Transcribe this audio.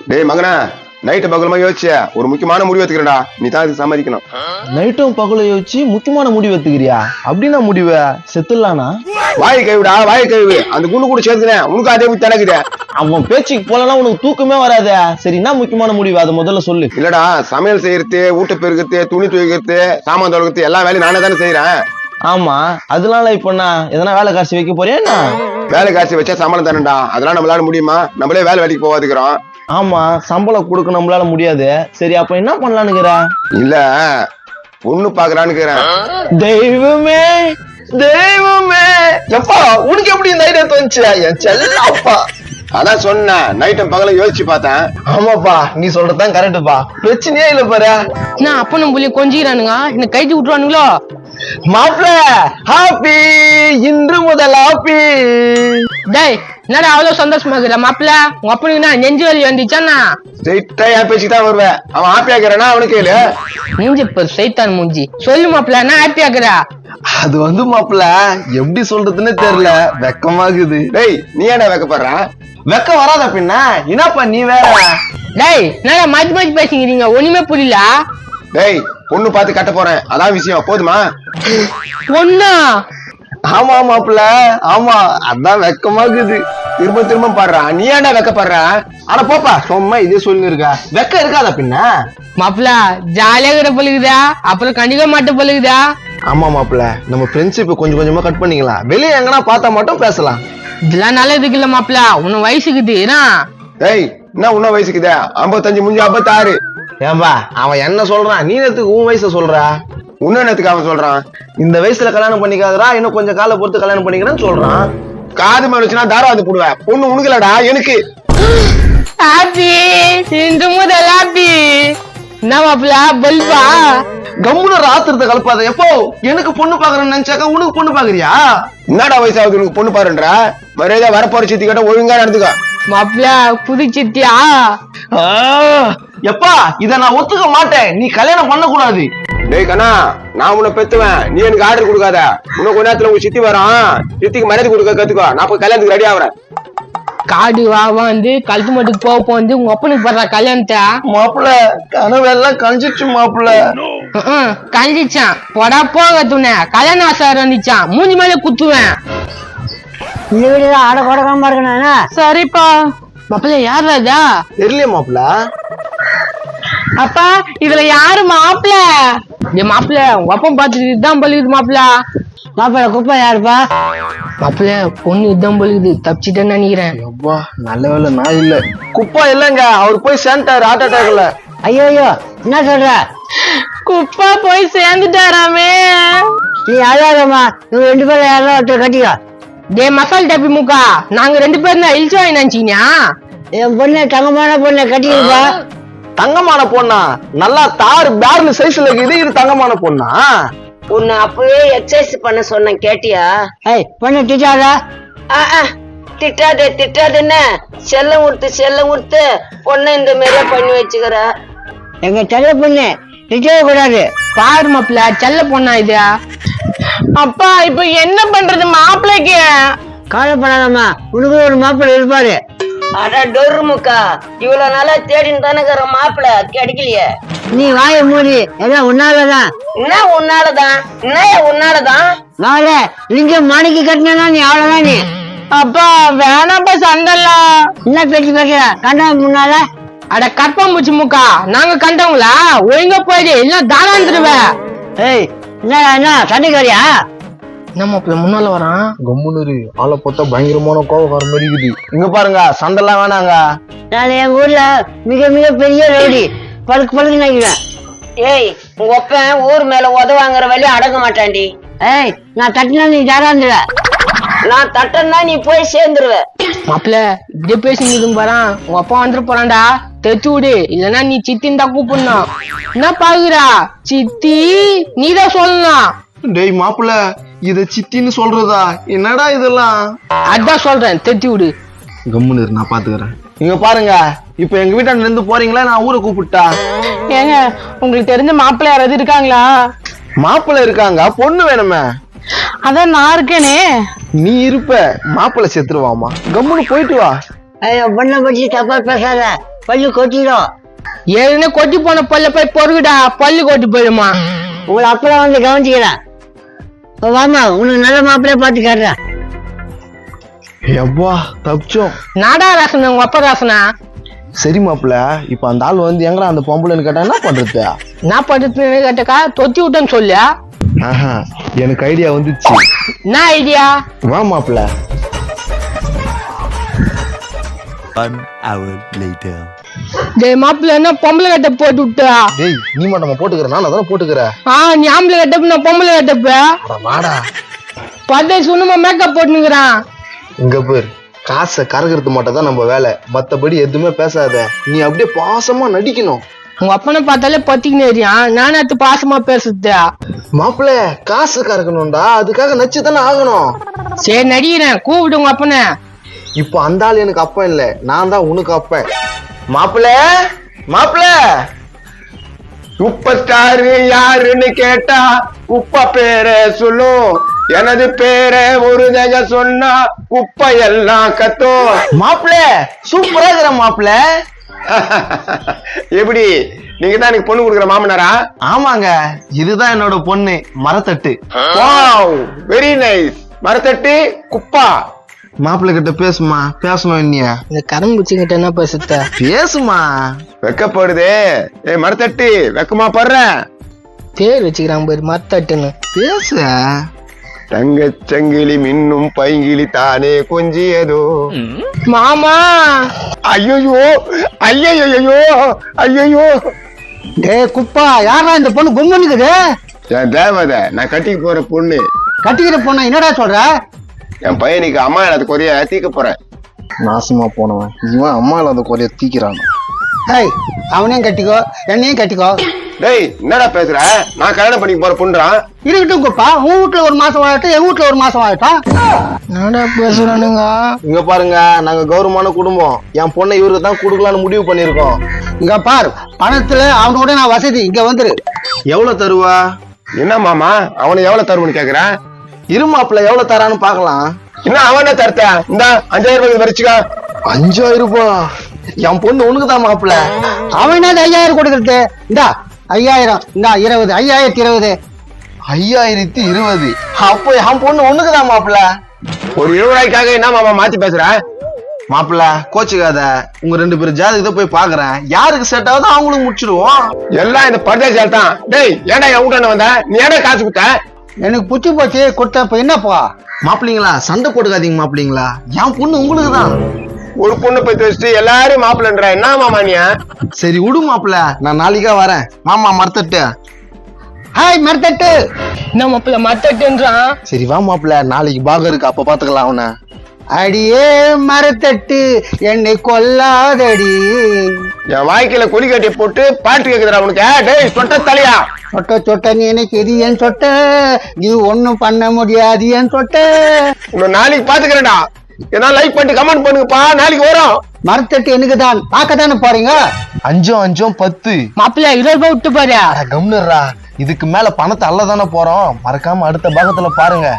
டேய் மகனா நைட்டு பகலமா யோசிச்ச ஒரு முக்கியமான முடிவு எடுத்துக்கிறடா நீ தான் அதுக்கு சம்மதிக்கணும். நைட்டும் பகலும் யோசிச்சு முக்கியமான முடிவு எடுத்துக்கிறியா? அப்படின்னா முடிவு செத்துடலானா வாய் கைவிடா வாய் கைவு அந்த குண்டு கூட சேர்த்துனேன் உனக்கு அதே மாதிரி தனக்குது அவன் பேச்சுக்கு போலனா உனக்கு தூக்கமே வராதே. சரி என்ன முக்கியமான முடிவு? அதை முதல்ல சொல்லு. இல்லடா சமையல் செய்யறது ஊட்ட பெருக்கிறது துணி துவைக்கிறது சாமான் தொலைக்கிறது எல்லா வேலையும் நானே தானே செய்யறேன் ஆமா அதனால இப்ப நான் எதனா வேலை காசு வைக்க போறியா என்ன? வேலை காசு வச்சா சம்பளம் தரேன்டா. அதெல்லாம் நம்மளால முடியுமா? நம்மளே வேலை வேலைக்கு போவாதுக்கிறோம் ஆமா சம்பளம் கொடுக்க நம்மளால முடியாது. சரி அப்ப என்ன பண்ணலான்னுக்கிற? இல்ல பொண்ணு பாக்குறான்னு இருக்கிறேன் தெய்வமே தெய்வமே. எப்பா உனக்கு எப்படி இந்த ஐடியா தோணுச்சு? என் செல்ல அப்பா. அதான் சொன்னேன் நைட்டும் பகலும் யோசிச்சு பார்த்தேன். ஆமாப்பா நீ சொல்றதுதான் கரெக்டுப்பா பிரச்சனையே இல்ல பாரு. நான் அப்பனும் புள்ளி கொஞ்சிக்கிறானுங்க? என்ன கைட்டு விட்டுருவானுங்களோ? மாப்பிள ஹாப்பி இன்று முதல் ஹாப்பி டேய் என்னடா அவ்வளவு சந்தோஷமா இருக்கிற மாப்பிள்ள? உங்க அப்பனுக்கு என்ன நெஞ்சு வலி வந்துச்சானா ஸ்ட்ரைட்டா என் பேச்சுக்கு தான் வருவேன் அவன் ஹாப்பி ஆகிறானா அவனுக்கு கேளு. நெஞ்சு பெரு சைத்தான் மூஞ்சி. சொல்லு மாப்பிள்ள என்ன ஹாப்பி ஆகுறா அது வந்து மாப்பிள எப்படி சொல்றதுன்னு தெரியல. வெக்கமாகுது டேய் நீ என்ன வைக்கப்படுற வெக்கம் வராத பின்ன? என்னப்பா நீ வேற? டேய் என்னடா மாத்தி மாத்தி பேசிக்கிறீங்க? ஒண்ணுமே புரியல. டேய் பொண்ணு பார்த்து கட்ட போறேன். அதான் விஷயம். போதுமா? ஒண்ணா? ஆமா மாப்பிள ஆமா அதான் வெக்கமாகுது திரும்ப திரும்ப பாடுறா. நீ ஏன்டா வைக்கப்படுற? ஆனா போப்பா. சும்மா இதே சொல்லி இருக்கா வெக்கம் இருக்காத பின்ன. மாப்பிள்ள ஜாலியா கிட்ட பொழுகுதா? அப்புறம் கண்டிக்க மாட்ட பொழுகுதா? ஆமா மாப்பிள. நம்ம ஃப்ரெண்ட்ஷிப் கொஞ்சம் கொஞ்சமா கட் பண்ணிக்கலாம். வெளியே எங்கனா பார்த்தா மட்டும் பேசலாம். இதெல்லாம் நல்லதுக்கு இல்ல மாப்பிள்ள உன் வயசுக்குது. என்ன? டேய் என்ன உன்ன வயசுக்குதே? ஐம்பத்தஞ்சு முடிஞ்சு ஐம்பத்தாறு. ஏன்பா அவன் என்ன சொல்றான்? நீ நேத்துக்கு உன் வயசை சொல்ற? உன்ன என்னத்துக்கு அவன் சொல்றான்? இந்த வயசுல கல்யாணம் பண்ணிக்காதடா. இன்னும் கொஞ்சம் காலை பொறுத்து கல்யாணம் பண்ணிக்கிறேன்னு சொல்றான். காது மேல வச்சுனா தாராவது போடுவேன். பொண்ணு உனக்குலடா எனக்கு. ஹாப்பி இன்று முதல் ஹாப்பி என்ன பல்பா? கம்முன ராத்திரத்தை கலப்பாத. எப்போ? எனக்கு பொண்ணு பாக்குறேன்னு நினைச்சாக்கா உனக்கு பொண்ணு பாக்குறியா என்னடா வயசாகுது உனக்கு பொண்ணு பாருன்ற மரியாதை வரப்போற சித்தி கிட்ட ஒழுங்கா நடந்துக்க. மாப்பிள்ள புது சித்தியா? எப்பா இத நான் ஒத்துக்க மாட்டேன். நீ கல்யாணம் பண்ண கூடாது டேய் கண்ணா நான் உன்னை பெத்துவேன். நீ எனக்கு ஆர்டர் கொடுக்காத. உனக்கு கொஞ்ச நேரத்துல உங்க சித்தி வரான். சித்திக்கு மரியாதை கொடுக்க கத்துக்கோ. நான் போய் கல்யாணத்துக்கு ரெடி ஆகுறேன். காடு வா வந்து கழுத்து மட்டுக்கு போக போந்து உங்க அப்பனுக்கு படுற கல்யாணத்தை. மாப்பிள கனவெல்லாம் கழிஞ்சிச்சு மாப்பிள ம்ம், கழிஞ்சிச்சான் போடா போக துணை. கல்யாண ஆசை வந்துச்சான். மூஞ்சி மேல குத்துவேன். இந்த வீடுதான் ஆட கொடக்காம இருக்கணும் சரிப்பா. மாப்பிள்ள யார் ராஜா தெரியலையே மாப்பிள அப்பா இதுல யாரு மாப்பிள்ள? என் மாப்பிள்ள உங்க அப்பா பாத்துட்டு இதுதான் பழுகுது மாப்பிள்ள. மாப்பிள்ள குப்பை யாருப்பா? மாப்பிள்ள பொண்ணு இதுதான் பழுகுது தப்பிச்சிட்டேன்னு நினைக்கிறேன். அப்பா நல்ல வேலை நான் இல்ல. குப்பா இல்லங்க. அவர் போய் சேர்ந்துட்டாரு ஹார்ட் அட்டாக்ல ஐயோ ஐயோ என்ன சொல்ற? குப்பா போய் சேர்ந்துட்டாராமே நீ அழாதம்மா. இவங்க ரெண்டு பேரும் யாரும் ஒருத்தர் கட்டிக்கோ. டே மசால் டப்பி முக்கா. நாங்க ரெண்டு பேரும் தான் இழிச்சு வாங்கி நினைச்சீங்க என் பொண்ணு தங்கமான பொண்ணை கட்டிக்கிப்பா தங்கமான பொண்ணா? நல்லா தார் பேர்ல சைஸ்ல இருக்குது இது தங்கமான பொண்ணா? உன்னை அப்பவே எக்ஸசைஸ் பண்ண சொன்னேன் கேட்டியா? ஏய் பொண்ணு திட்டாதா. ஆ, ஆ, திட்டாதே திட்டாதுன்னு செல்லம் உடுத்து செல்லம் உடுத்து பொண்ணை இந்த மாதிரியே பண்ணி வச்சுக்கிற? எங்க செல்ல பொண்ணு திட்டவே கூடாது. பாரு மாப்பிள்ள செல்ல பொண்ணா இது. அப்பா இப்ப என்ன பண்றது மாப்பிள்ளைக்கு? கவலைப்படாதம்மா உனக்கு ஒரு மாப்பிள்ளை இருப்பாரு. அட டொரு முக்கா இவ்வளவு நாளா தேடின்னு தானே மாப்பிள்ள கிடைக்கலையே நீ வாயை மூடி எல்லாம் உன்னாலதான். என்ன உன்னாலதான்? என்ன உன்னாலதான்? வாழ லிங்கம் மாணிக்கு கட்டினா நீ அவ்வளவுதான் நீ. அப்பா வேணாப்பா சண்டெல்லாம் என்ன பேச்சு பேசுற? கண்டா முன்னால? அட கற்பம்பூச்சி முக்கா. நாங்க கண்டவங்களா? ஒழுங்கா போயிடு இல்ல தானாந்துருவேன் ஏய் என்ன என்ன சண்டைக்காரியா என்ன மாப்பிள்ள முன்னால வரான்? கம்முனு ஆளை பார்த்தா பயங்கரமான கோவக்கார மாதிரி இருக்குது. இங்க பாருங்க சண்டைலாம் வேணாங்க. நான் எங்க ஊர்ல மிக மிக பெரிய ரவுடி. பழுக்கு பழுக்கு நினைக்கிறேன் ஏய் உங்க ஒப்பன் ஊர் மேல உத வாங்குற வழி அடங்க மாட்டான்டி. ஏய் நான் தட்டினா நீ தாராந்துட நான் தட்டன்னா நீ போய் சேர்ந்துருவ. மாப்பிள்ள இப்படியே பேசிட்டு பாறான் உங்க அப்பா வந்துட்டு போறான்டா. தெச்சு விடு. இல்லன்னா நீ சித்தின்னு தான் கூப்பிடணும். என்ன பாக்குறா? சித்தி நீதான் சொல்லணும். டேய் மாப்பிள இத சித்தின்னு சொல்றதா? என்னடா இதெல்லாம்? அதான் சொல்றேன் தெத்தி விடு. கம்முனு இரு, நான் பாத்துக்கிறேன். இங்க பாருங்க இப்ப எங்க வீட்டாண்ட இருந்து போறீங்களா? நான் ஊரை கூப்பிட்டா. ஏங்க உங்களுக்கு தெரிஞ்ச மாப்பிள்ளை யாராவது இருக்காங்களா? மாப்பிள்ளை இருக்காங்க பொண்ணு வேணுமே. அதான் நான் இருக்கேனே. நீ இருப்ப மாப்பிள்ளை செத்துருவாமா கம்முனு போயிட்டு வா. ஐயோ பொண்ணை பற்றி தப்பா பேசாத. பள்ளி கொட்டிடும். ஏற்கனவே கொட்டி போன பல்ல போய் பொறுக்குடா பல்லு கொட்டி போயிடுமா. உங்களை அப்புறம் வந்து கவனிச்சுக்கிறேன். வாமா உனக்கு நல்ல மாப்பிள்ளைய பார்த்து காட்டுறேன். எப்பா தப்பிச்சோம். நாடா ராசனா உங்க அப்பா ராசனா? சரி மாப்பிள்ள இப்ப அந்த ஆள் வந்து எங்கடா அந்த பொம்பளைன்னு கேட்டா என்ன பண்றது? என்ன பண்றதுன்னு கேட்டக்கா தொத்தி விட்டேன்னு சொல்லியா? ஆஹா எனக்கு ஐடியா வந்துச்சு. என்ன ஐடியா வா மாப்பிள்ள. One hour later. டேய் மாப்பிள்ள என்ன பொம்பளை கட்ட போட்டு விட்டா டேய் நீ மட்டும் நம்ம போட்டுக்கிற நான் அதான் போட்டுக்கிற? ஆ நீ ஆம்பளை கட்டப்பு நான் பொம்பளை கட்டப்ப அட வாடா. பத்தே சுண்ணமா மேக்கப் போட்டுனுக்குறான் இங்க பேர் காசை கறக்கிறது மட்டும் தான் நம்ம வேலை. மத்தபடி எதுவுமே பேசாத. நீ அப்படியே பாசமா நடிக்கணும். உங்க அப்பனை பார்த்தாலே பத்திக்கினு எரியான் நானே அது பாசமா பேசுறது மாப்பிள்ள காசு கறக்கணும்டா. அதுக்காக நச்சு தானே ஆகணும். சரி நடிக்கிறேன். கூப்பிடு உங்க அப்பனை. இப்போ அந்த ஆள் எனக்கு அப்பன் இல்ல. நான் தான் உனக்கு அப்பன். மாப்பிள்ள மாப்பிள்ள. சூப்பர் ஸ்டார் யாருன்னு கேட்டா குப்பா பேரை சொல்லும் எனது பேரை ஒரு தக சொன்னா குப்பை எல்லாம் கத்தும். மாப்பிள்ள சூப்பரா இருக்கிற மாப்பிள்ள. எப்படி? நீங்க தான் எனக்கு பொண்ணு கொடுக்குற மாமனாரா? ஆமாங்க இதுதான் என்னோட பொண்ணு மரத்தட்டு. வாவ் வெரி நைஸ் மரத்தட்டி குப்பா. மாப்பிள்ள கிட்ட பேசுமா பேசணும் இன்னிய இந்த கரும்பு குச்சிங்கிட்ட என்ன பேசுத்த? பேசுமா வெக்கப்படுதே. ஏ மரத்தட்டி வெக்கமா படுற. பேர் வச்சுக்கிறான் பேர் மத்தட்டுன்னு பேச. தங்கச் சங்கிலி மின்னும் பைங்கிலி தானே கொஞ்சியதோ. மாமா! ஐயோ ஐயோ ஐயோ டேய் குப்பா யாரா இந்த பொண்ணு? கும்மனுக்குது என் தேவதை நான் கட்டிக்கு போற பொண்ணு. கட்டிக்கிற பொண்ணு என்னடா சொல்ற? என் பையனுக்கு அம்மா இல்லாத குறைய தீக்க போறேன். நாசமா போனவன். இவன் அம்மா இல்லாத குறைய தீக்கிறான். ஏய் அவனையும் கட்டிக்கோ என்னையும் கட்டிக்கோ. டேய் என்னடா பேசுற? நான் கல்யாணம் பண்ணிக்க போற பொண்ணுறான் இருக்கட்டும் குப்பா. உன் வீட்டுல ஒரு மாசம் வாழட்டும் என் வீட்டுல ஒரு மாசம் வாழட்டும். என்னடா பேசுறானுங்க? இங்க பாருங்க நாங்க கௌரவமான குடும்பம். என் பொண்ணை இவருக்கு தான் கொடுக்கலாம்னு முடிவு பண்ணிருக்கோம் இங்க பார் பணத்துல அவனோட நான் வசதி. இங்க வந்துரு. எவ்வளவு தருவா? என்ன மாமா அவனை எவ்வளவு தருவன்னு கேக்குறேன் இரு மாப்பிள்ள எவ்வளவு தரான்னு பாக்கலாம் என்ன அவன தரத்த? இந்த அஞ்சாயிரம் ரூபாய் வரைச்சுக்கா. அஞ்சாயிரம் ரூபாய் என் பொண்ணு உனக்கு தான் மாப்பிள்ள. அவன் என்ன ஐயாயிரம் கொடுக்கறது? இந்தா ஐயாயிரம் இந்தா இருபது ஐயாயிரத்தி இருபது. ஐயாயிரத்தி இருபது. அப்போ என் பொண்ணு உனக்கு தான் மாப்பிள்ள. ஒரு இருபது ரூபாய்க்காக என்ன மாமா மாத்தி பேசுற? மாப்பிள்ள கோச்சுக்காத. உங்க ரெண்டு பேரும் ஜாதகத்தை போய் பாக்குறேன் யாருக்கு செட் ஆகுதோ அவங்களுக்கு முடிச்சிடுவோம் எல்லாம் இந்த பர்தேசால் தான் டேய் ஏன்டா என் வீட்டாண்ட வந்த? நீ ஏன்டா காசு கொடுத்த? எனக்கு புச்சு போச்சு கொடுத்த இப்ப என்னப்பா? மாப்பிள்ளைங்களா சண்டை போட்டுக்காதீங்க மாப்பிள்ளைங்களா. என் பொண்ணு உங்களுக்கு தான் ஒரு பொண்ணு பத்தி வச்சுட்டு எல்லாரும் மாப்பிள்ளன்ற. என்ன மாமா நீ? சரி விடு மாப்பிள்ள. நான் நாளைக்கா வரேன். மாமா மறத்துட்டு ஹாய் மரத்தட்டு. என்ன மாப்பிள்ள மத்தட்டுன்றான் சரி வா மாப்பிள்ள. நாளைக்கு பாகம் இருக்கு அப்ப பாத்துக்கலாம் அவனை. அடியே மரத்தட்டு என்னை கொல்லாதடி. என் வாழ்க்கையில கொலி கட்டி போட்டு பாட்டு கேக்குதுடா உனக்கு. டேய் சொட்ட தலையா? சொட்ட சொட்ட நீ எனக்கு இது ஏன் சொட்ட? நீ ஒண்ணும் பண்ண முடியாது ஏன் சொட்ட? இன்னும் நாளைக்கு பாத்துக்கிறேன்டா. ஏதாவது லைக் பண்ணிட்டு கமெண்ட் பண்ணுங்கப்பா. நாளைக்கு வரும். மரத்தட்டு எனக்கு தான் பார்க்க தானே போறீங்க? அஞ்சும் அஞ்சும் பத்து. மாப்பிள்ள இருபது ரூபாய் விட்டு பாரு அட, கம்னுடுறா இதுக்கு மேல பணத்தை அல்ல தானே போறோம். மறக்காம அடுத்த பாகத்துல பாருங்க.